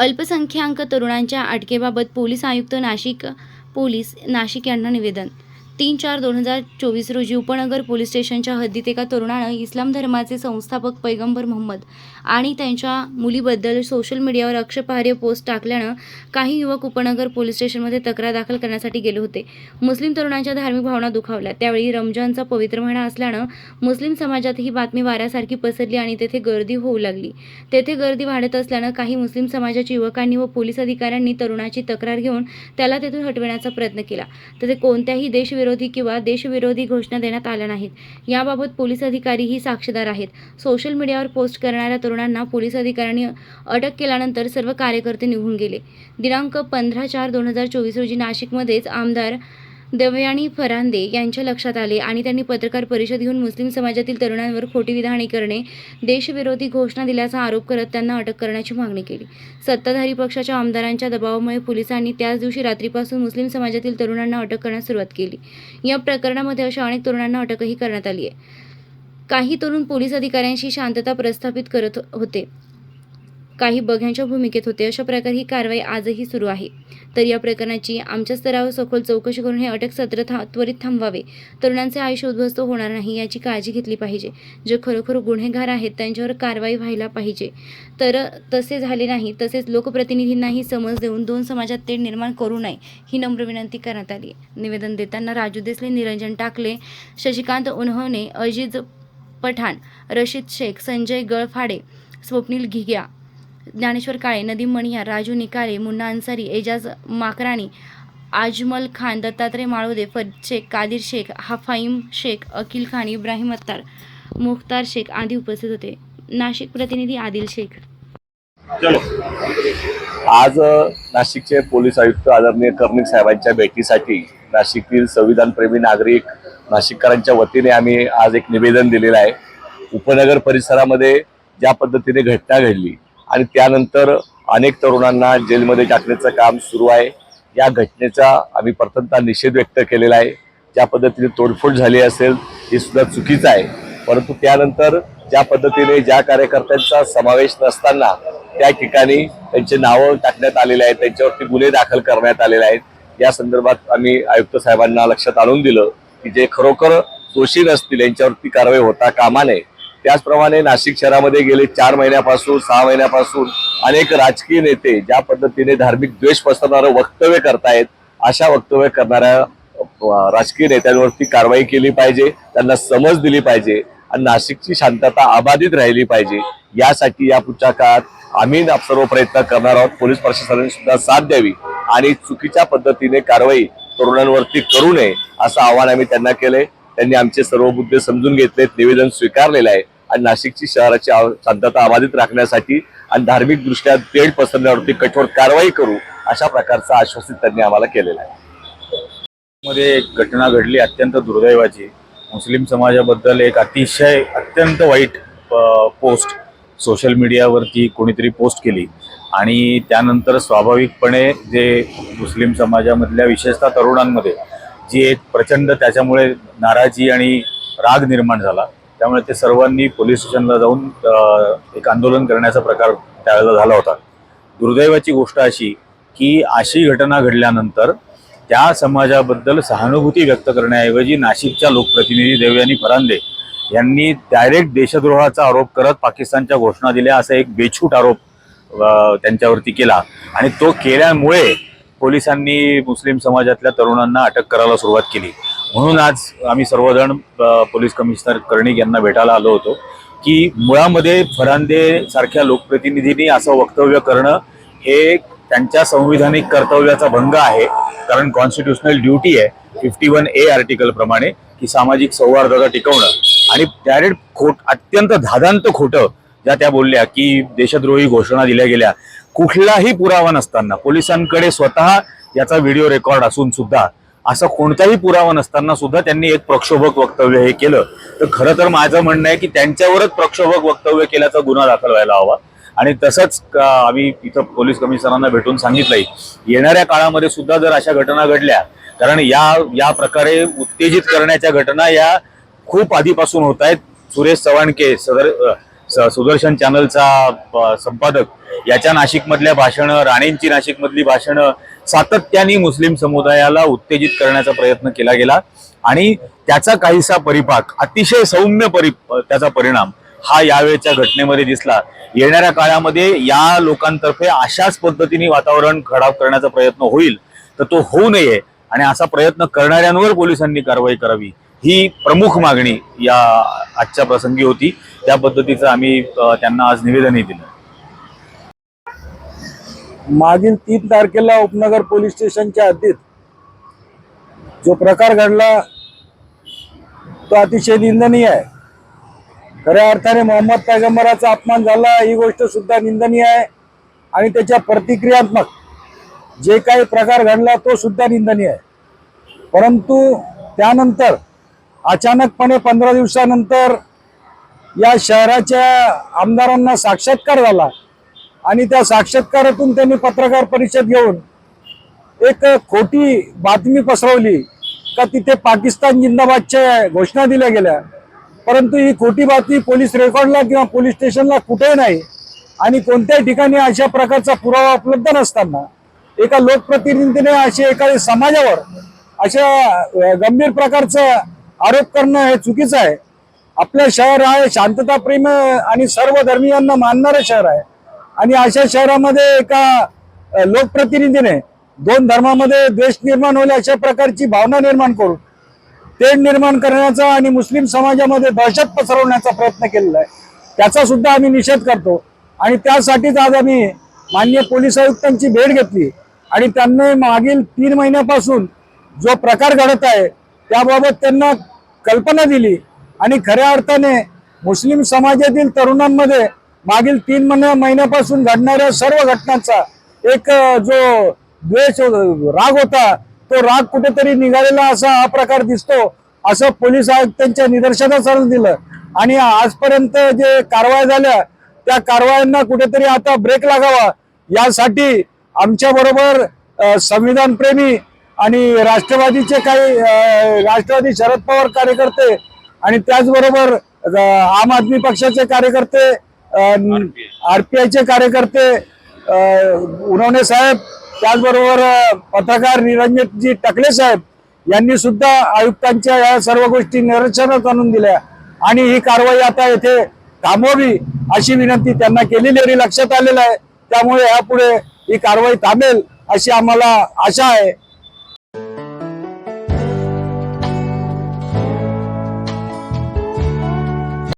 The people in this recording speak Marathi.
अल्पसंख्याक तरुणांच्या अटकेबाबत पोलीस आयुक्त नाशिक पोलीस नाशिक यांना निवेदन तीन चार दोन हजार चोवीस रोजी उपनगर पोलीस स्टेशनच्या हद्दीत एका तरुणानं इस्लाम धर्माचे संस्थापक पैगंबर मोहम्मद आणि त्यांच्या मुलीबद्दल सोशल मीडियावर आक्षेपार्ह पोस्ट टाकल्यानं काही युवक उपनगर पोलीस स्टेशनमध्ये तक्रार दाखल करण्यासाठी गेले होते. मुस्लिम तरुणांच्या धार्मिक भावना दुखावल्या. त्यावेळी रमजानचा पवित्र महिना असल्यानं मुस्लिम समाजात ही बातमी वाऱ्यासारखी पसरली आणि तेथे गर्दी होऊ लागली. तेथे गर्दी वाढत असल्यानं काही मुस्लिम समाजाच्या युवकांनी व पोलीस अधिकाऱ्यांनी तरुणाची तक्रार घेऊन त्याला तेथून हटविण्याचा प्रयत्न केला. तेथे कोणत्याही देशविरोधी किंवा देशविरोधी घोषणा देण्यात आल्या नाहीत. याबाबत पोलीस अधिकारीही साक्षीदार आहेत. सोशल मीडियावर पोस्ट करणाऱ्या तरुणांना पोलीस अधिकाऱ्यांनी अटक केल्यानंतर सर्व कार्यकर्ते निघून गेले. दिनांक पंधरा चार दोन हजार चोवीस रोजी नाशिकमध्येच आमदार देवयानी फरांदे यांच्या लक्षात आले आणि त्यांनी पत्रकार परिषद घेऊन मुस्लिम समाजातील तरुणांवर खोटी विधाने करणे देशविरोधी घोषणा दिल्याचा आरोप करत त्यांना अटक करण्याची मागणी केली. सत्ताधारी पक्षाच्या आमदारांच्या दबावामुळे पोलिसांनी त्याच दिवशी रात्रीपासून मुस्लिम समाजातील तरुणांना अटक करण्यास सुरुवात केली. या प्रकरणामध्ये अशा अनेक तरुणांना अटकही करण्यात आली आहे. काही तरुण पोलीस अधिकाऱ्यांशी शांतता प्रस्थापित करत होते. काही बघ्यांच्या भूमिकेत होते. अशा प्रकारे ही कारवाई आजही सुरू आहे. तर या प्रकरणाची आमच्या स्तरावर सखोल चौकशी करून हे अटक सत्र था त्वरित थांबवावे. तरुणांचे आयुष्य उद्ध्वस्त होणार नाही याची काळजी घेतली पाहिजे. जे खरोखर गुन्हेगार आहेत त्यांच्यावर कारवाई व्हायला पाहिजे. तर तसे झाले नाही तसेच लोकप्रतिनिधींनाही समज देऊन दोन समाजात तेढ निर्माण करू नये ही नम्र विनंती करण्यात आली. निवेदन देताना राजू देसले निरंजन टाकले शशिकांत उन्हवने अजिज पठाण रशीद शेख संजय गळफाडे स्वप्नील घिग्या ज्ञानेश्वर काळे नदीम मणिया राजू निकाळे मुन्ना अन्सारी एजाज माकराणी आजमल खान दत्तात्रय माळोदे फरीद शेख कादिर शेख हाफाईम शेख अकिल खान इब्राहिम अत्तार मुख्तार शेख आदी उपस्थित होते. नाशिक प्रतिनिधी आदिल शेख. आज नाशिकचे पोलीस आयुक्त आदरणीय कर्णिक साहेबांच्या भेटीसाठी नाशिकतील संविधानप्रेमी नागरिक नाशिककरांच्या वतीने आम्ही आज एक निवेदन दिलेलं आहे. उपनगर परिसरामध्ये ज्या पद्धतीने घटना घडली आणि त्यानंतर अनेक तरुणांना जेलमध्ये टाकण्याचं काम सुरू आहे. या घटनेचा आम्ही प्रथमतः निषेध व्यक्त केलेला आहे. ज्या पद्धतीने तोडफोड झाली असेल हे सुद्धा चुकीचं आहे. परंतु त्यानंतर ज्या पद्धतीने ज्या कार्यकर्त्यांचा समावेश नसताना त्या ठिकाणी त्यांचे नावं टाकण्यात आलेले आहेत त्यांच्यावरती गुन्हे दाखल करण्यात आलेले आहेत. या संदर्भात आम्ही आयुक्त साहेबांना लक्षात आणून दिलं की जे खरोखर दोषी नसतील यांच्यावरती कारवाई होता कामा नये. त्याचप्रमाणे नाशिक शहरामध्ये गेले चार महिन्यापासून सहा महिन्यापासून अनेक राजकीय नेते ज्या पद्धतीने धार्मिक द्वेष पसरणारं वक्तव्य करतायत अशा वक्तव्य करणाऱ्या राजकीय नेत्यांवरती कारवाई केली पाहिजे त्यांना समज दिली पाहिजे आणि नाशिकची शांतता अबाधित राहिली पाहिजे यासाठी या पुढच्या काळात आम्ही सर्व प्रयत्न करणार आहोत. पोलीस प्रशासनाने सुद्धा साथ द्यावी आणि चुकीच्या पद्धतीने कारवाई तरुणांवरती करू नये असं आवाहन आम्ही त्यांना केलंय. त्यांनी आमचे सर्व मुद्दे समजून घेतलेत निवेदन स्वीकारलेलं आहे. आणि नाशिकची शहराची आव- शांतता अबाधित राखण्यासाठी आणि धार्मिक दृष्ट्या तेढ पसरण्यावरती कठोर कारवाई करू अशा प्रकारचं आश्वासित त्यांनी आम्हाला केलेलं आहे. मध्ये एक घटना घडली अत्यंत दुर्दैवाची. मुस्लिम समाजाबद्दल एक अतिशय अत्यंत वाईट पोस्ट सोशल मीडियावरती कोणीतरी पोस्ट केली. आणि त्यानंतर स्वाभाविकपणे जे मुस्लिम समाजामधल्या विशेषतः तरुणांमध्ये जी एक प्रचंड त्याच्यामुळे नाराजी आणि राग निर्माण झाला. त्यामुळे ते सर्वांनी पोलीस स्टेशनला जाऊन एक आंदोलन करण्याचा प्रकार त्यावेळेला झाला होता. दुर्दैवाची गोष्ट अशी की अशी घटना घडल्यानंतर त्या समाजाबद्दल सहानुभूती व्यक्त करण्याऐवजी नाशिकच्या लोकप्रतिनिधी देवयानी फरांदे यांनी डायरेक्ट देशद्रोहाचा आरोप करत पाकिस्तानच्या घोषणा दिल्या असा एक बेछूट आरोप त्यांच्यावरती केला. आणि तो केल्यामुळे पोलिसांनी मुस्लिम समाजातल्या तरुणांना अटक करायला सुरुवात केली. म्हणून आज आम्ही सर्वजण पोलीस कमिशनर कर्णिक यांना भेटायला आलो होतो की मुळामध्ये फरांदे सारख्या लोकप्रतिनिधींनी असं वक्तव्य करणं हे त्यांच्या संविधानिक कर्तव्याचा भंग आहे. कारण कॉन्स्टिट्युशनल ड्युटी आहे फिफ्टी वन ए आर्टिकल प्रमाणे की सामाजिक सौहार्दता टिकवणं. आणि डायरेक्ट खोट अत्यंत धादांत खोटं ज्या त्या बोलल्या की देशद्रोही घोषणा दिल्या गेल्या. कुठलाही पुरावा नसताना पोलिसांकडे स्वतः याचा व्हिडिओ रेकॉर्ड असून सुद्धा असं कोणताही पुरावा नसताना सुद्धा त्यांनी एक प्रक्षोभक वक्तव्य हे केलं. तर खरं तर माझं म्हणणं आहे की त्यांच्यावरच प्रक्षोभक वक्तव्य केल्याचा गुन्हा दाखल व्हायला हवा. आणि तसंच आम्ही इथं पोलीस कमिशनरांना भेटून सांगितलंय येणाऱ्या काळामध्ये सुद्धा जर अशा घटना घडल्या कारण या या प्रकारे उत्तेजित करण्याच्या घटना या खूप आधीपासून होत आहेत. सुरेश चव्हाणके सदर सुदर्शन चॅनलचा संपादक. याच्या नाशिकमधल्या भाषणं राणेंची नाशिकमधली भाषणं सातत्याने मुस्लिम समुदायाला उत्तेजित करण्याचा प्रयत्न केला गेला. आणि त्याचा काहीसा परिपाक अतिशय सौम्य परि त्याचा परिणाम हा यावेळच्या घटनेमध्ये दिसला. येणाऱ्या काळामध्ये या लोकांतर्फे अशाच पद्धतीने वातावरण खराब करण्याचा प्रयत्न होईल तर तो होऊ नये. आणि असा प्रयत्न करणाऱ्यांवर पोलिसांनी कारवाई करावी. ही प्रमुख मागणी या आजच्या प्रसंगी होती. त्या पद्धतीचं आम्ही त्यांना आज निवेदनही दिलं. मागील तीन तारखेला उपनगर पोलीस स्टेशनच्या हद्दीत जो प्रकार घडला तो अतिशय निंदनीय आहे. खऱ्या अर्थाने मोहम्मद पैगंबराचा अपमान झाला ही गोष्ट सुद्धा निंदनीय आहे आणि त्याच्या प्रतिक्रियात्मक जे काही प्रकार घडला तो सुद्धा निंदनीय आहे. परंतु त्यानंतर अचानकपणे पंधरा दिवसानंतर या शहराच्या आमदारांना साक्षात्कार झाला. आणि त्या साक्षात्कारातून त्यांनी पत्रकार परिषद घेऊन एक खोटी बातमी पसरवली का तिथे पाकिस्तान जिंदाबादच्या घोषणा दिल्या गेल्या. परंतु ही खोटी बातमी पोलीस रेकॉर्डला किंवा पोलीस स्टेशनला कुठेही नाही आणि कोणत्याही ठिकाणी अशा प्रकारचा पुरावा उपलब्ध नसताना एका लोकप्रतिनिधीने असे एका समाजावर अशा गंभीर प्रकारचं आरोप करणं हे चुकीचं आहे. आपलं शहर आहे शांतताप्रेम आणि सर्व धर्मीयांना मानणारं शहर आहे. आणि अशा शहरामध्ये एका लोकप्रतिनिधीने दोन धर्मामध्ये द्वेष निर्माण होईल अशा प्रकारची भावना निर्माण करून तेढ निर्माण करण्याचा आणि मुस्लिम समाजामध्ये दहशत पसरवण्याचा प्रयत्न केलेला आहे. त्याचा सुद्धा आम्ही निषेध करतो. आणि त्यासाठीच आज आम्ही मान्य पोलीस आयुक्तांची भेट घेतली. आणि त्यांनी मागील तीन महिन्यापासून जो प्रकार घडत आहे त्याबाबत त्यांना कल्पना दिली. आणि खऱ्या अर्थाने मुस्लिम समाजातील तरुणांमध्ये मागील तीन महिन्या महिन्यापासून घडणाऱ्या सर्व घटनांचा एक जो द्वेष राग होता तो राग कुठेतरी निघालेला असा हा प्रकार दिसतो असं पोलीस आयुक्तांच्या निदर्शनास आणून दिलं. आणि आजपर्यंत जे कारवाया झाल्या त्या कारवायांना कुठेतरी आता ब्रेक लागावा. यासाठी आमच्या बरोबर संविधान प्रेमी आणि राष्ट्रवादीचे काही राष्ट्रवादी शरद पवार कार्यकर्ते आणि त्याचबरोबर आम आदमी पक्षाचे कार्यकर्ते आरपीआयचे कार्यकर्ते उनवणे उन्होंने साहेब त्याचबरोबर पत्रकार निरंजनजी टकले साहेब यांनी सुद्धा आयुक्तांच्या या सर्व गोष्टी निरीक्षणात आणून दिल्या. आणि ही कारवाई आता येथे थांबवावी अशी विनंती त्यांना केलेली आणि लक्षात आलेलं आहे. त्यामुळे यापुढे ही कारवाई थांबेल अशी आम्हाला आशा आहे.